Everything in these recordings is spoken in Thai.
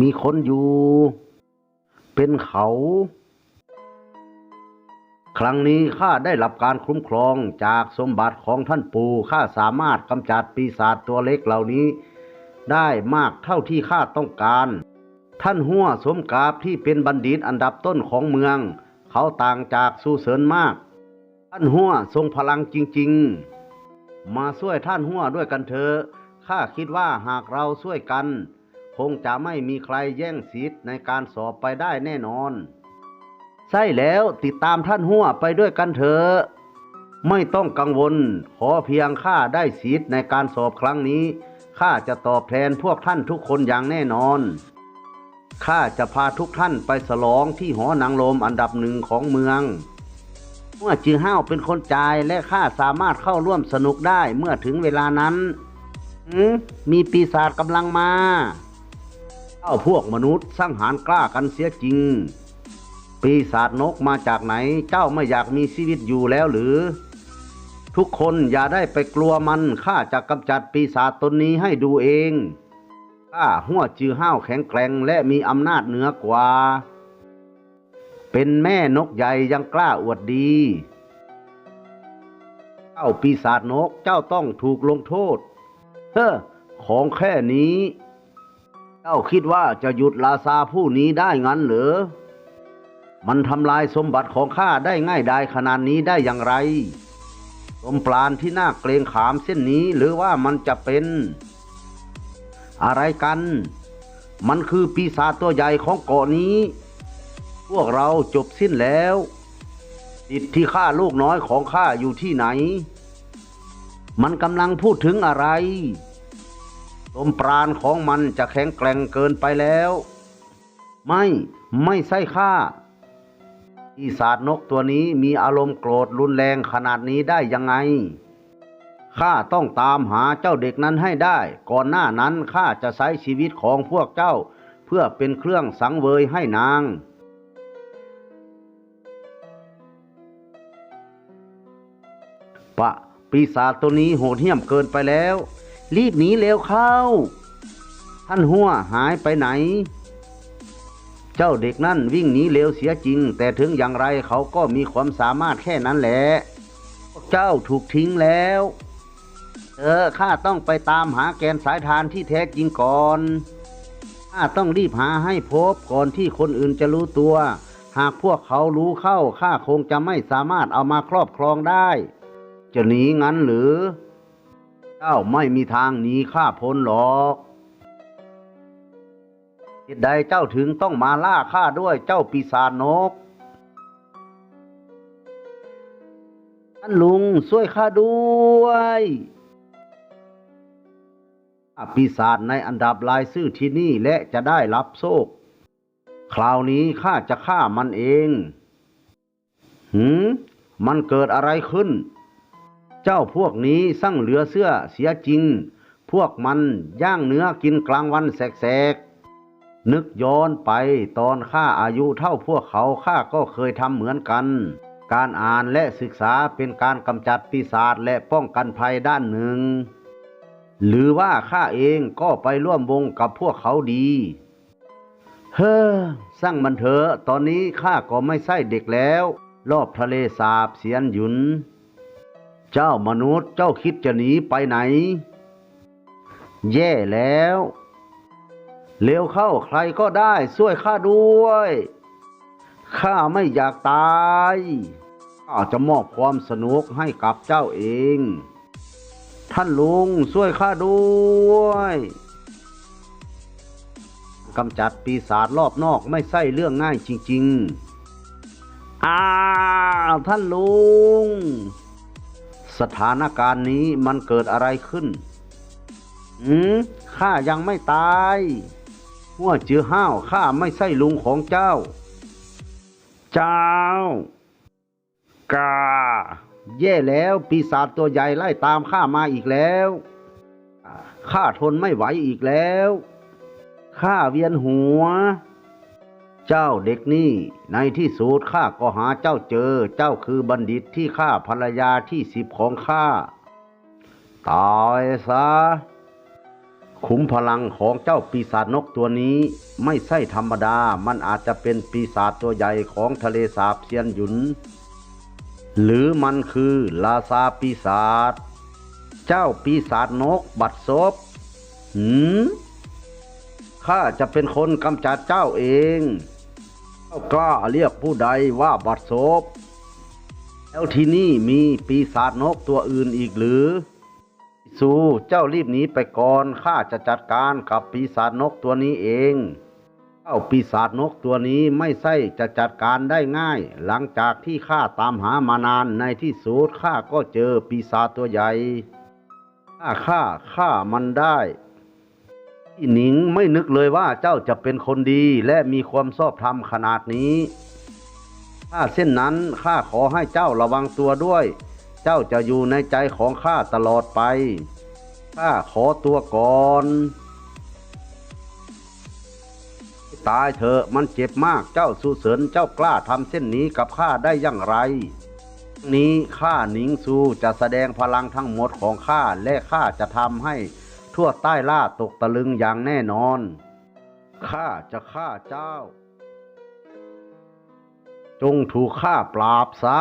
มีคนอยู่ เป็นเขา ครั้งนี้ข้าได้รับการคุ้มครองจากสมบัติของท่านปู่ข้าสามารถกำจัดปีศาจตัวเล็กเหล่านี้ ได้มากเท่าที่ข้าต้องการ ท่านหัวสมกาบที่เป็นบัณฑิตอันดับต้นของเมือง เขาต่างจากสู้เสริญมาก ท่านหัวทรงพลังจริง ๆ มาช่วยท่านหัวด้วยกันเถอะข้าคิดว่าหากเราช่วยกัน คงจะไม่มีใครแย่งสิทธิ์ในการสอบไปได้แน่นอน ใช่แล้วติดตามท่านหัวไปด้วยกันเถอะ ไม่ต้องกังวล ขอเพียงข้าได้สิทธิ์ในการสอบครั้งนี้ข้าจะตอบแทนพวกท่านทุกคนอย่างแน่นอนข้าจะพาทุกท่านไปฉลองที่หอนางลมอันดับหนึ่งของเมือง เมื่อจือห้าวเป็นคนจ่ายและข้าสามารถเข้าร่วมสนุกได้เมื่อถึงเวลานั้นหืมมีปีศาจกำลังมา เจ้าพวกมนุษย์สังหารกล้ากันเสียจริง ปีศาจนกมาจากไหน เจ้าไม่อยากมีชีวิตอยู่แล้วหรือ ทุกคนอย่าได้ไปกลัวมันข้าจะกำจัดปีศาจตนนี้ให้ดูเองข้าหัวจือห้าวแข็งแกร่งและมีอำนาจเหนือกว่า เป็นแม่นกใหญ่ยังกล้าอวดดี เจ้าปีศาจนกเจ้าต้องถูกลงโทษ เฮ้อของแค่นี้ เจ้าคิดว่าจะหยุดลาซาผู้นี้ได้งั้นหรือ มันทำลายสมบัติของข้าได้ง่ายดายขนาดนี้ได้อย่างไร สมปราณที่น่าเกรงขามเส้นนี้หรือว่ามันจะเป็น อะไรกัน มันคือปีศาจตัวใหญ่ของเกาะนี้ พวกเราจบสิ้นแล้วจิตที่ฆ่าลูกน้อยของข้าอยู่ที่ไหน มันกำลังพูดถึงอะไร สมปราณของมันจะแข็งแกร่งเกินไปแล้ว ไม่ไม่ใช่ข้าปีศาจนกตัวนี้มีอารมณ์โกรธรุนแรงขนาดนี้ได้ยังไง ข้าต้องตามหาเจ้าเด็กนั้นให้ได้ ก่อนหน้านั้นข้าจะใช้ชีวิตของพวกเจ้า เพื่อเป็นเครื่องสังเวยให้นาง ปะปีศาจตัวนี้โหดเหี้ยมเกินไปแล้ว รีบหนีเร็วเข้า ท่านหัวหายไปไหน เจ้าเด็กนั่นวิ่งหนีเร็วเสียจริง แต่ถึงอย่างไรเขาก็มีความสามารถแค่นั้นแหละเจ้าถูกทิ้งแล้ว เออข้าต้องไปตามหาแกนสายทานที่แท้จริงก่อนข้าต้องรีบหาให้พบก่อนที่คนอื่นจะรู้ตัว หากพวกเขารู้เข้าข้าคงจะไม่สามารถเอามาครอบครองได้ จะหนีงั้นหรือ เจ้าไม่มีทางหนีข้าพ้นหรอกเหตุใดเจ้าถึงต้องมาล่าข้าด้วยเจ้าปีศาจนก ท่านลุงช่วยข้าด้วยปีศาจในอันดับลายชื่อที่นี่และจะได้รับโชค คราวนี้ข้าจะฆ่ามันเอง หืม มันเกิดอะไรขึ้น เจ้าพวกนี้สั่งเหลือเสื้อเสียจริง พวกมันย่างเนื้อกินกลางวันแสกๆ นึกย้อนไปตอนข้าอายุเท่าพวกเขาข้าก็เคยทำเหมือนกัน การอ่านและศึกษาเป็นการกำจัดปีศาจและป้องกันภัยด้านหนึ่ง หรือว่าข้าเองก็ไปร่วมวงกับพวกเขาดี เฮ้อสร้างมันเถอะตอนนี้ข้าก็ไม่ใช่เด็กแล้ว รอบทะเลสาบเสียนหยุน เจ้ามนุษย์เจ้าคิดจะหนีไปไหน แย่แล้ว เร็วเข้าใครก็ได้ช่วยข้าด้วยข้าไม่อยากตายข้าจะมอบความสนุกให้กับเจ้าเอง ท่านลุงช่วยข้าด้วยกำจัดปีศาจรอบนอกไม่ใช่เรื่องง่ายจริง ๆ อ้าท่านลุง สถานการณ์นี้มันเกิดอะไรขึ้น อืมข้ายังไม่ตายหัวเจือห้าวข้าไม่ใช่ลุงของเจ้า เจ้ากาแย่แล้วปีศาจตัวใหญ่ไล่ตามข้ามาอีกแล้ว ข้าทนไม่ไหวอีกแล้ว ข้าเวียนหัว เจ้าเด็กนี่ในที่สุดข้าก็หาเจ้าเจอ เจ้าคือบัณฑิตที่ฆ่าภรรยาที่สิบของข้า ตายซะคขุมพลังของเจ้าปีศาจนกตัวนี้ ไม่ใช่ธรรมดา มันอาจจะเป็นปีศาจตัวใหญ่ของทะเลสาบเซียนหยุน หรือมันคือลาซาปีศาจ เจ้าปีศาจนกบัดซบหืมข้าจะเป็นคนกำจัดเจ้าเอง กล้าเรียกผู้ใดว่าบัดซบแล้วที่นี่มีปีศาจนกตัวอื่นอีกหรือ สูเจ้ารีบหนีไปก่อนข้าจะจัดการกับปีศาจนกตัวนี้เองเจ้าปีศาจนกตัวนี้ไม่ใช่จะจัดการได้ง่าย หลังจากที่ข้าตามหามานานในที่สุดข้าก็เจอปีศาจตัวใหญ่ข้าข้าข้ามันได้ หนิงไม่นึกเลยว่าเจ้าจะเป็นคนดีและมีความชอบธรรมขนาดนี้ ถ้าเช่นนั้นข้าขอให้เจ้าระวังตัวด้วย เจ้าจะอยู่ในใจของข้าตลอดไป ข้าขอตัวก่อน ตายเถอะมันเจ็บมากเจ้าสุเสริญเจ้ากล้าทำเส้นนี้กับข้าได้อย่างไร นี้ข้าหนิงซูจะแสดงพลังทั้งหมดของข้าและข้าจะทำให้ ทั่วใต้ล่าตกตะลึงอย่างแน่นอน ข้าจะฆ่าเจ้า จงถูกข้าปราบซะ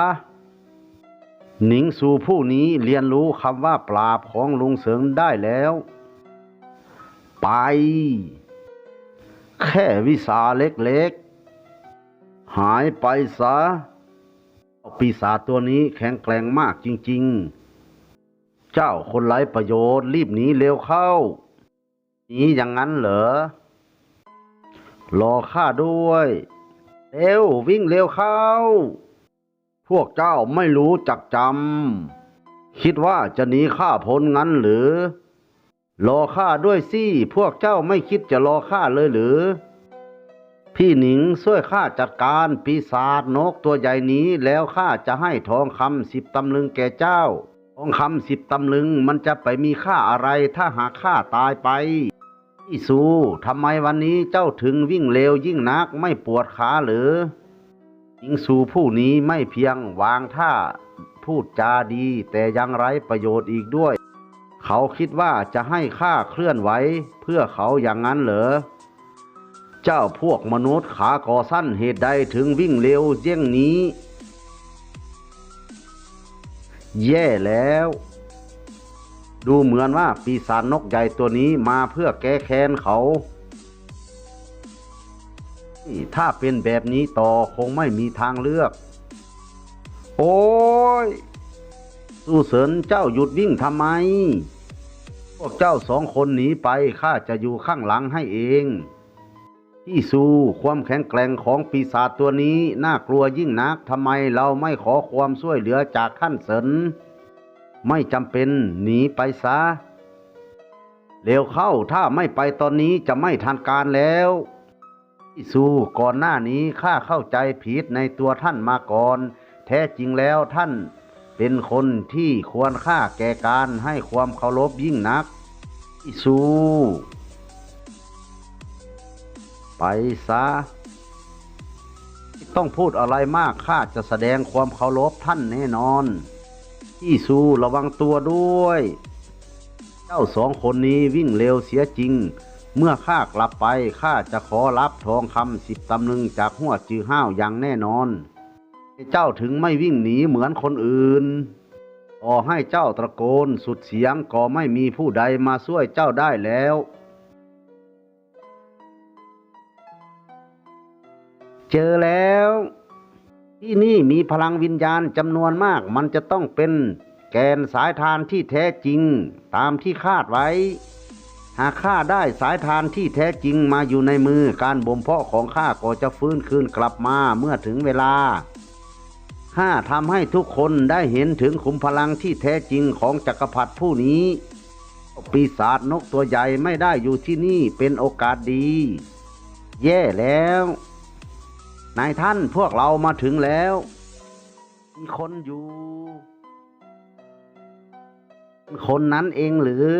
หนิงซูผู้นี้เรียนรู้คำว่าปราบของลุงเสริงได้แล้ว ไป แค่วิสาเล็กๆ หายไปซะปีศาจตัวนี้แข็งแกร่งมากจริง ๆ เจ้าคนไร้ประโยชน์รีบหนีเร็วเข้าหนีอย่างนั้นเหรอ รอข้าด้วย เร็ววิ่งเร็วเข้า พวกเจ้าไม่รู้จักจำคิดว่าจะหนีข้าพ้นงั้นหรือ รอข้าด้วยสิ พวกเจ้าไม่คิดจะรอข้าเลยหรือ พี่หนิงช่วยข้าจัดการปีศาจนกตัวใหญ่นี้แล้วข้าจะให้ทองคำสิบตำลึงแก่เจ้า ทองคำสิบตำลึงมันจะไปมีค่าอะไรถ้าหากข้าตายไปพี่สูทำไมวันนี้เจ้าถึงวิ่งเร็วยิ่งนักไม่ปวดขาหรือหญิงสูผู้นี้ไม่เพียงวางท่าพูดจาดี แต่ยังไร้ประโยชน์อีกด้วย เขาคิดว่าจะให้ข้าเคลื่อนไหวเพื่อเขาอย่างนั้นเหรอ เจ้าพวกมนุษย์ขาก่อสั้นเหตุใดถึงวิ่งเร็วเยี่ยงนี้ แย่แล้ว ดูเหมือนว่าปีศาจนกใหญ่ตัวนี้มาเพื่อแก้แค้นเขา ถ้าเป็นแบบนี้ต่อคงไม่มีทางเลือก โอ้ยสู้เสริญเจ้าหยุดวิ่งทำไม พวกเจ้าสองคนหนีไปข้าจะอยู่ข้างหลังให้เอง พี่สูความแข็งแกร่งของปีศาจตัวนี้น่ากลัวยิ่งนักทำไมเราไม่ขอความช่วยเหลือจากท่านเสริญไม่จำเป็นหนีไปซะเร็วเข้าถ้าไม่ไปตอนนี้จะไม่ทันการแล้วพี่สูก่อนหน้านี้ข้าเข้าใจผิดในตัวท่านมาก่อน แท้จริงแล้วท่านเป็นคนที่ควรค่าแก่การให้ความเคารพยิ่งนักพี่สู ไปซะต้องพูดอะไรมากข้าจะแสดงความเคารพท่านแน่นอนพี่สูระวังตัวด้วย เจ้าสองคนนี้วิ่งเร็วเสียจริง เมื่อข้ากลับไปข้าจะขอรับทองคำสิบตำลึงจากหัวจือห้าวอย่างแน่นอน เจ้าถึงไม่วิ่งหนีเหมือนคนอื่นต่อให้เจ้าตะโกนสุดเสียงก็ไม่มีผู้ใดมาช่วยเจ้าได้แล้ว เจอแล้ว ที่นี่มีพลังวิญญาณจำนวนมาก มันจะต้องเป็นแกนสายทานที่แท้จริง ตามที่คาดไว้ หากข้าได้สายทานที่แท้จริงมาอยู่ในมือการบ่มเพาะของข้าก็จะฟื้นคืนกลับมาเมื่อถึงเวลาข้าทำให้ทุกคนได้เห็นถึงขุมพลังที่แท้จริงของจักรพรรดิผู้นี้ ปีศาจนกตัวใหญ่ไม่ได้อยู่ที่นี่เป็นโอกาสดี แย่แล้ว นายท่านพวกเรามาถึงแล้ว มีคนอยู่ คนนั้นเองหรือ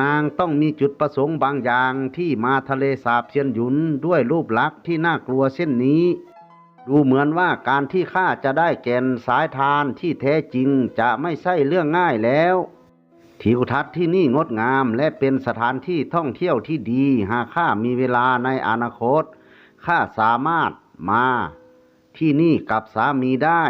นางต้องมีจุดประสงค์บางอย่างที่มาทะเลสาบเชียนหยุนด้วยรูปลักษณ์ที่น่ากลัวเช่นนี้ ดูเหมือนว่าการที่ข้าจะได้แก่นสายทานที่แท้จริงจะไม่ใช่เรื่องง่ายแล้วทิวทัศน์ที่นี่งดงามและเป็นสถานที่ท่องเที่ยวที่ดี หากข้ามีเวลาในอนาคต ข้าสามารถมาที่นี่กับสามีได้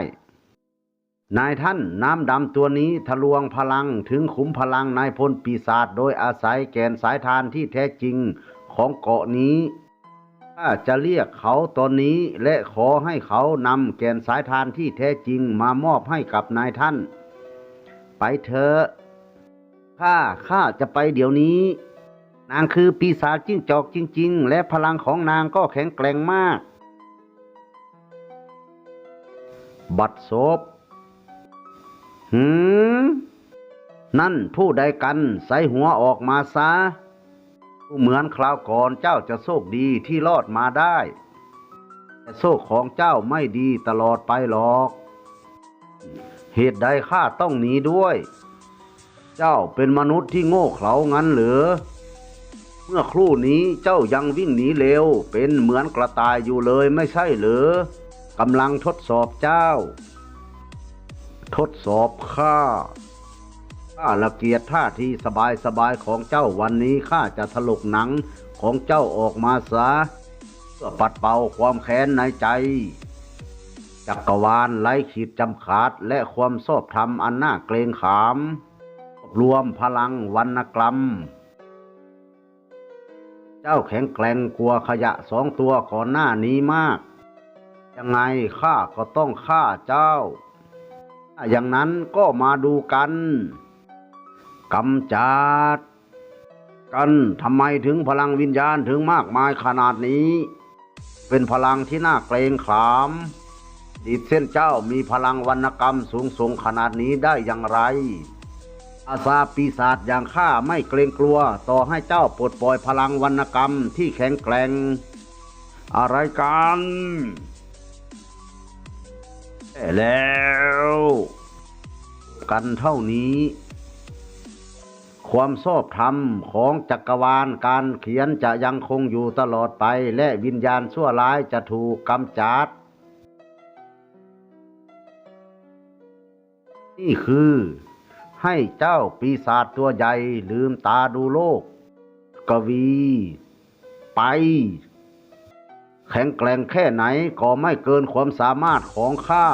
นายท่านน้ำดำตัวนี้ทะลวงพลังถึงขุมพลังนายพลปีศาจโดยอาศัยแกนสายทานที่แท้จริงของเกาะนี้ข้าจะเรียกเขาตอนนี้และขอให้เขานำแกนสายทานที่แท้จริงมามอบให้กับนายท่าน ไปเถอะข้าข้าจะไปเดี๋ยวนี้ นางคือปีศาจจิ้งจอกจริง ๆ และพลังของนางก็แข็งแกร่งมาก บัดซบหืมนั่นผู้ใดกันใส่หัวออกมาซะเหมือนคราวก่อนเจ้าจะโชคดีที่รอดมาได้ แต่โชคของเจ้าไม่ดีตลอดไปหรอก เหตุใดข้าต้องหนีด้วย เจ้าเป็นมนุษย์ที่โง่เขลางั้นหรือ มื่อครู่นี้เจ้ายังวิ่งหนีเร็ว เป็นเหมือนกระต่ายอยู่เลยไม่ใช่หรือกำลังทดสอบเจ้า ทดสอบข้าข้าละเกียดท่าทีสบายสบายๆของเจ้าวันนี้ข้าจะถลกหนังของเจ้าออกมาซะเพื่อปัดเป่าความแค้นในใจ จักรวาลไร้ขีดจำขาดและความชอบธรรมอันน่าเกรงขาม รวมพลังวรรณกรรม เจ้าแข็งแกร่งกลัวขยะสองตัวก่อนหน้านี้มาก ยังไงข้าก็ต้องฆ่าเจ้า ถ้าอย่างนั้นก็มาดูกันกำจัด กันทำไมถึงพลังวิญญาณถึงมากมายขนาดนี้ เป็นพลังที่น่าเกรงขามดิดเส้นเจ้ามีพลังวรรณกรรมสูงส่งขนาดนี้ได้อย่างไร อาซาปีศาจอย่างข้าไม่เกรงกลัว ต่อให้เจ้าปลดปล่อยพลังวรรณกรรมที่แข็งแกร่ง อะไรกันแย่แล้ว กันเท่านี้ ความชอบธรรมของจักรวาลการเขียนจะยังคงอยู่ตลอดไป และวิญญาณชั่วร้ายจะถูกกำจัด นี่คือ ให้เจ้าปีศาจตัวใหญ่ลืมตาดูโลก กวี ไป แข็งแกร่งแค่ไหนก็ไม่เกินความสามารถของข้า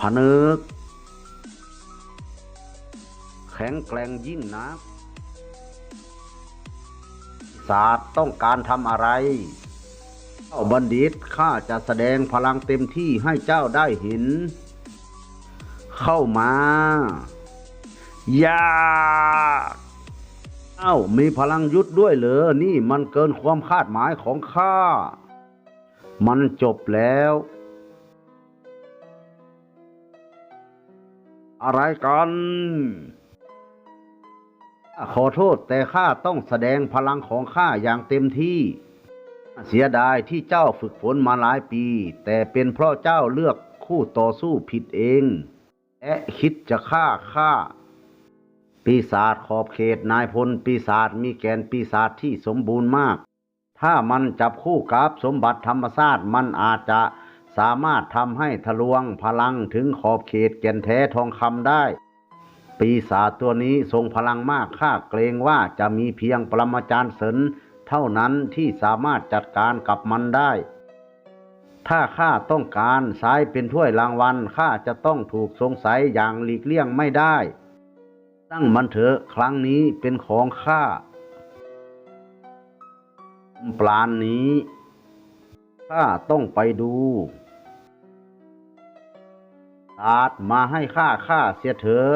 ผนึก แข็งแกร่งยิ่งนักศาสตร์ต้องการทำอะไรเจ้าบัณฑิตข้าจะแสดงพลังเต็มที่ให้เจ้าได้เห็น เข้ามา ย่าเอ้ามีพลังยุทธด้วยเหรอ นี่มันเกินความคาดหมายของข้า มันจบแล้ว อะไรกันขอโทษแต่ข้าต้องแสดงพลังของข้าอย่างเต็มที่ เสียดายที่เจ้าฝึกฝนมาหลายปี แต่เป็นเพราะเจ้าเลือกคู่ต่อสู้ผิดเอง และคิดจะฆ่าข้า ปีศาจขอบเขตนายพลปีศาจมีแกนปีศาจที่สมบูรณ์มาก ถ้ามันจับคู่กับสมบัติธรรมชาติมันอาจจะสามารถทำให้ทะลวงพลังถึงขอบเขตแก่นแท้ทองคำได้ ปีศาจตัวนี้ทรงพลังมากข้าเกรงว่าจะมีเพียงปรมาจารย์เสนเท่านั้นที่สามารถจัดการกับมันได้ ถ้าข้าต้องการใช้เป็นถ้วยรางวัลข้าจะต้องถูกสงสัยอย่างหลีกเลี่ยงไม่ได้ ตั้งมันเถอะครั้งนี้เป็นของข้าปลานนี้ข้าต้องไปดูศาสตร์มาให้ข้าข้าเสียเถอะ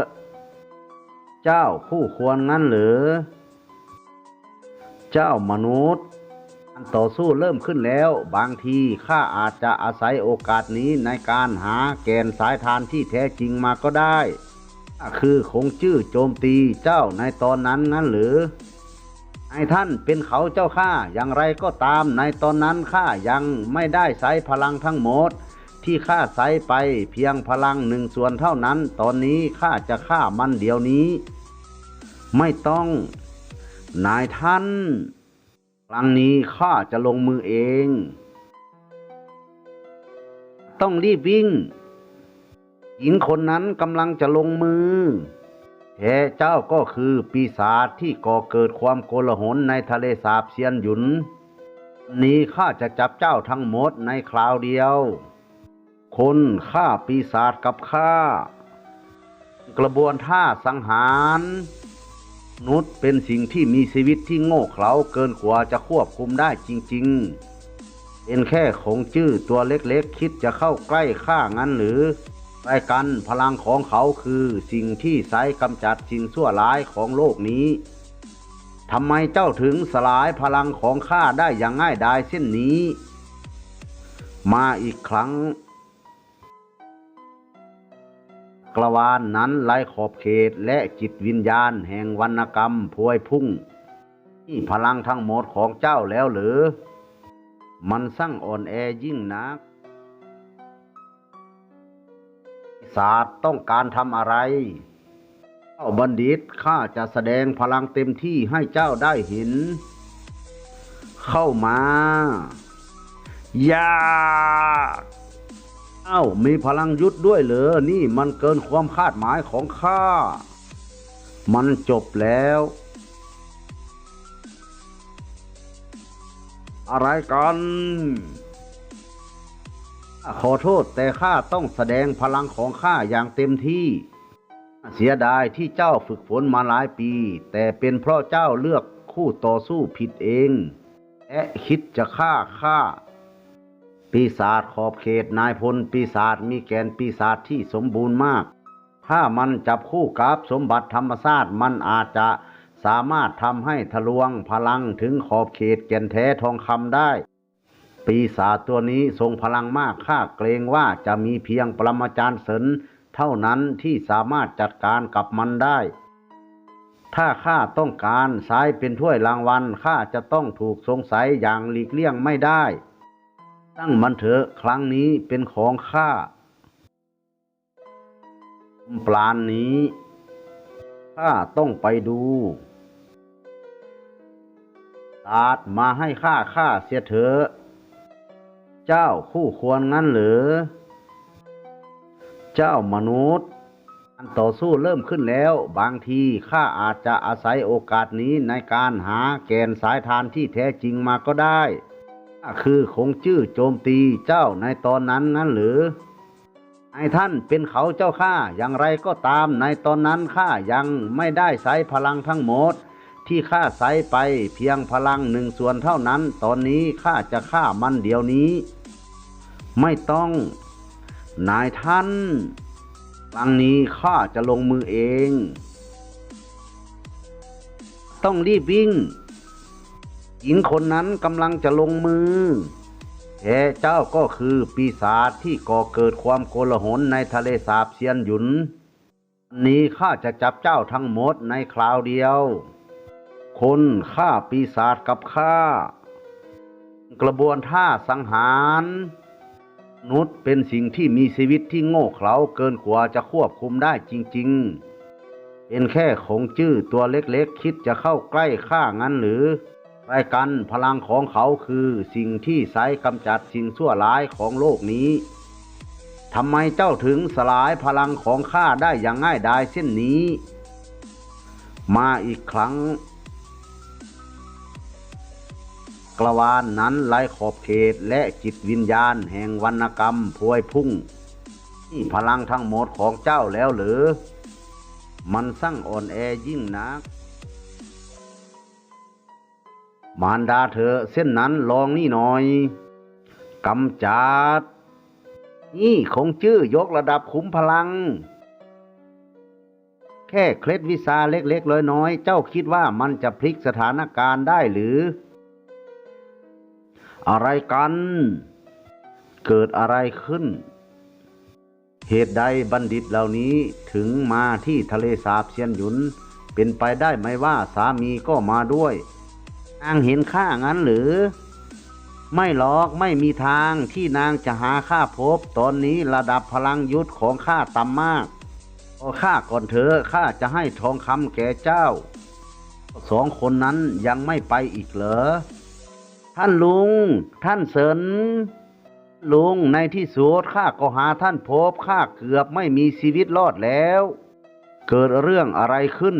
เจ้าคู่ควรงั้นหรือ เจ้ามนุษย์การต่อสู้เริ่มขึ้นแล้ว บางทีข้าอาจจะอาศัยโอกาสนี้ในการหาแกนสายทานที่แท้จริงมาก็ได้ คือคงจื้อโจมตีเจ้าในตอนนั้นงั้นหรือไอ้ท่านเป็นเขาเจ้าข้าอย่างไรก็ตามในตอนนั้นข้ายังไม่ได้ใช้พลังทั้งหมด ที่ข้าใช้ไปเพียงพลังหนึ่งส่วนเท่านั้น ตอนนี้ข้าจะฆ่ามันเดี๋ยวนี้ ไม่ต้อง นายท่านครั้งนี้ข้าจะลงมือเอง ต้องรีบวิ่ง หญิงคนนั้นกำลังจะลงมือแท้เจ้าก็คือปีศาจที่ก่อเกิดความโกลาหลในทะเลสาบเซียนหยุน นี้ข้าจะจับเจ้าทั้งหมดในคราวเดียว คนฆ่าปีศาจกับข้ากระบวนท่าสังหารนุษย์เป็นสิ่งที่มีชีวิตที่โง่เขลาเกินกว่าจะควบคุมได้จริง ๆ เป็นแค่ของจื้อตัวเล็กๆ คิดจะเข้าใกล้ข้างั้นหรือ รายกันพลังของเขาคือสิ่งที่ใช้กำจัดสิ่งชั่วร้ายของโลกนี้ทำไมเจ้าถึงสลายพลังของข้าได้อย่างง่ายดายเช่นนี้ มาอีกครั้ง กระวานนั้นไร้ขอบเขตและจิตวิญญาณแห่งวรรณกรรมพวยพุ่งนี่พลังทั้งหมดของเจ้าแล้วหรือ มันสั่งอ่อนแอยิ่งนัก ศาสตร์ต้องการทำอะไร เจ้าบัณฑิตข้าจะแสดงพลังเต็มที่ให้เจ้าได้เห็น เข้ามาอย่าเอ้ามีพลังยุทธด้วยเหรอ นี่มันเกินความคาดหมายของข้า มันจบแล้ว อะไรกัน ขอโทษแต่ข้าต้องแสดงพลังของข้าอย่างเต็มที่ เสียดายที่เจ้าฝึกฝนมาหลายปี แต่เป็นเพราะเจ้าเลือกคู่ต่อสู้ผิดเองและคิดจะฆ่าข้าปีศาจขอบเขตนายพลปีศาจมีแกนปีศาจที่สมบูรณ์มาก ถ้ามันจับคู่กับสมบัติธรรมชาติมันอาจจะสามารถทำให้ทะลวงพลังถึงขอบเขตแก่นแท้ทองคำได้ ปีศาจตัวนี้ทรงพลังมากข้าเกรงว่าจะมีเพียงปรมาจารย์เสนเท่านั้นที่สามารถจัดการกับมันได้ ถ้าข้าต้องการสายเป็นถ้วยรางวัลข้าจะต้องถูกสงสัยอย่างหลีกเลี่ยงไม่ได้ ตั้งมันเถอะครั้งนี้เป็นของข้าปลานนี้ข้าต้องไปดูตาดมาให้ข้าข้าเสียเถอะ เจ้าคู่ควรงั้นหรือ เจ้ามนุษย์การต่อสู้เริ่มขึ้นแล้ว บางทีข้าอาจจะอาศัยโอกาสนี้ในการหาแกนสายทานที่แท้จริงมาก็ได้คือคงจื้อโจมตีเจ้าในตอนนั้นงั้นหรือไอ้ท่านเป็นเขาเจ้าข้าอย่างไรก็ตามในตอนนั้นข้ายังไม่ได้ใช้พลังทั้งหมด ที่ข้าใช้ไปเพียงพลังหนึ่งส่วนเท่านั้น ตอนนี้ข้าจะฆ่ามันเดี๋ยวนี้ ไม่ต้อง นายท่านครั้งนี้ข้าจะลงมือเอง ต้องรีบวิ่งหญิงคนนั้นกำลังจะลงมือแท้เจ้าก็คือปีศาจที่ก่อเกิดความโกลาหลในทะเลสาบเซียนหยุนวันนี้ข้าจะจับเจ้าทั้งหมดในคราวเดียว คนฆ่าปีศาจกับข้ากระบวนท่าสังหาร นุษย์เป็นสิ่งที่มีชีวิตที่โง่เขลาเกินกว่าจะควบคุมได้จริง ๆ เป็นแค่ของจื้อตัวเล็กๆ คิดจะเข้าใกล้ข้างั้นหรือรกันพลังของเขาคือสิ่งที่ใช้กำจัดสิ่งชั่วร้ายของโลกนี้ทำไมเจ้าถึงสลายพลังของข้าได้อย่างง่ายดายเช่นนี้ มาอีกครั้ง กรวานนั้นไร้ขอบเขตและจิตวิญญาณแห่งวรรณกรรมพวยพุ่ง พลังทั้งหมดของเจ้าแล้วหรือ มันสั่งอ่อนแอยิ่งนัก มารดาเธอเส้นนั้นลองนี่หน่อยกำจัด นี่คงชื่อยกระดับขุมพลัง แค่เคล็ดวิชาเล็กๆน้อยๆเจ้าคิดว่ามันจะพลิกสถานการณ์ได้หรือ อะไรกัน เกิดอะไรขึ้น เหตุใดบัณฑิตเหล่านี้ถึงมาที่ทะเลสาบเซียนหยุน เป็นไปได้ไหมว่าสามีก็มาด้วยนางเห็นข้างั้นหรือ ไม่หรอกไม่มีทางที่นางจะหาข้าพบ ตอนนี้ระดับพลังยุทธของข้าต่ำมากขอข้าก่อนเถอะข้าจะให้ทองคำแก่เจ้า สองคนนั้นยังไม่ไปอีกเหรอ ท่านลุง ท่านเสินลุงในที่สุดข้าก็หาท่านพบข้าเกือบไม่มีชีวิตรอดแล้ว เกิดเรื่องอะไรขึ้น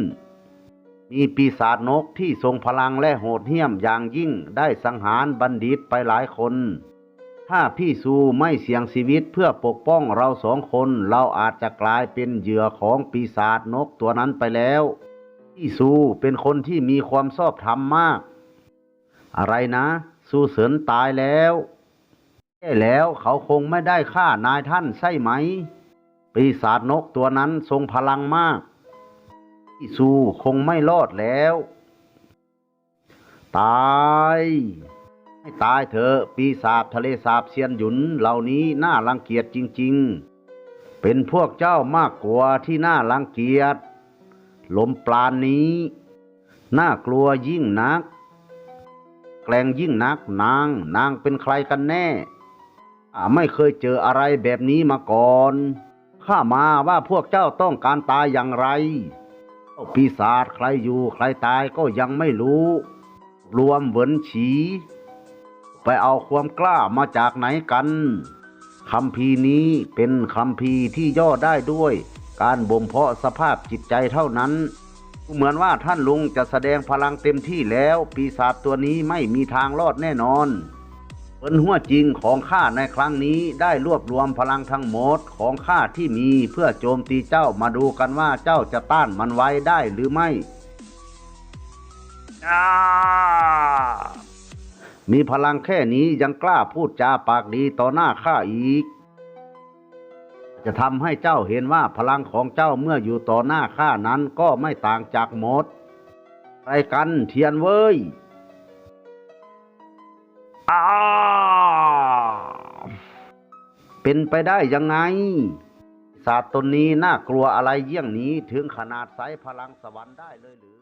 มีปีศาจนกที่ทรงพลังและโหดเหี้ยมอย่างยิ่งได้สังหารบัณฑิตไปหลายคน ถ้าพี่ซูไม่เสี่ยงชีวิตเพื่อปกป้องเราสองคนเราอาจจะกลายเป็นเหยื่อของปีศาจนกตัวนั้นไปแล้ว พี่ซูเป็นคนที่มีความชอบธรรมมาก อะไรนะซูเสินตายแล้วแย่แล้วเขาคงไม่ได้ฆ่านายท่านใช่ไหม ปีศาจนกตัวนั้นทรงพลังมากพี่ซูคงไม่รอดแล้ว ตาย ให้ตายเถอะปีศาจทะเลสาบเซียนหยุนเหล่านี้น่ารังเกียจจริง ๆ เป็นพวกเจ้ามากกว่าที่น่ารังเกียจลมปราณนี้ น่ากลัวยิ่งนัก แกล้งยิ่งนักนาง นางเป็นใครกันแน่ข้าไม่เคยเจออะไรแบบนี้มาก่อน ข้ามาว่าพวกเจ้าต้องการตายอย่างไร ปีศาจใครอยู่ใครตายก็ยังไม่รู้ รวมเหวินฉี ไปเอาความกล้ามาจากไหนกัน คำพีนี้เป็นคำพีที่ย่อได้ด้วย การบ่มเพาะสภาพจิตใจเท่านั้น เหมือนว่าท่านลุงจะแสดงพลังเต็มที่แล้ว ปีศาจตัวนี้ไม่มีทางรอดแน่นอนผลหัวจริงของข้าในครั้งนี้ได้รวบรวมพลังทั้งหมดของข้าที่มีเพื่อโจมตีเจ้ามาดูกันว่าเจ้าจะต้านมันไว้ได้หรือไม่ มีพลังแค่นี้ยังกล้าพูดจาปากดีต่อหน้าข้าอีก จะทำให้เจ้าเห็นว่าพลังของเจ้าเมื่ออยู่ต่อหน้าข้านั้นก็ไม่ต่างจากหมดไรกันเทียนเว้ยอ้าเป็นไปได้ยังไง ศาสตร์ตนนี้น่ากลัวอะไรเยี่ยงนี้ถึงขนาดไซส์พลังสวรรค์ได้เลยหรือ